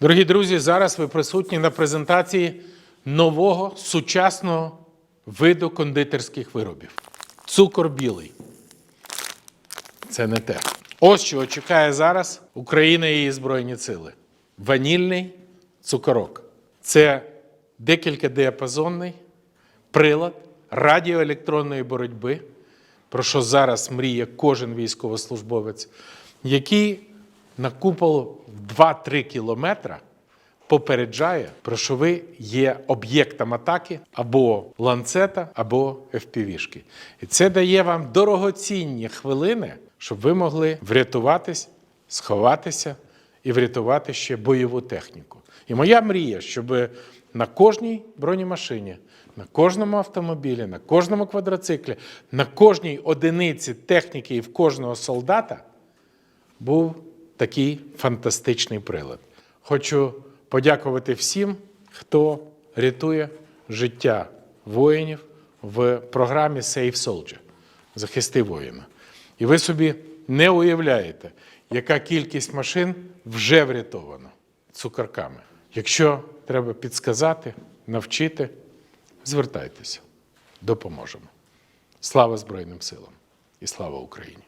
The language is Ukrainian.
Дорогі друзі, зараз ви присутні на презентації нового сучасного виду кондитерських виробів. Цукор білий. Це не те. Ось що чекає зараз Україна і її Збройні Сили. Ванільний цукорок. Це декілька діапазонний прилад радіоелектронної боротьби, про що зараз мріє кожен військовослужбовець, який на купол 2-3 кілометра попереджає, про що ви є об'єктом атаки або ланцета, або FPV-шки. І це дає вам дорогоцінні хвилини, щоб ви могли врятуватись, сховатися і врятувати ще бойову техніку. І моя мрія, щоб на кожній бронемашині, на кожному автомобілі, на кожному квадроциклі, на кожній одиниці техніки і в кожного солдата був такий фантастичний прилад. Хочу подякувати всім, хто рятує життя воїнів в програмі Save Soldier Захисти воїна. І ви собі не уявляєте, яка кількість машин вже врятована цукорками. Якщо треба підсказати, навчити, звертайтеся, допоможемо. Слава Збройним силам і слава Україні!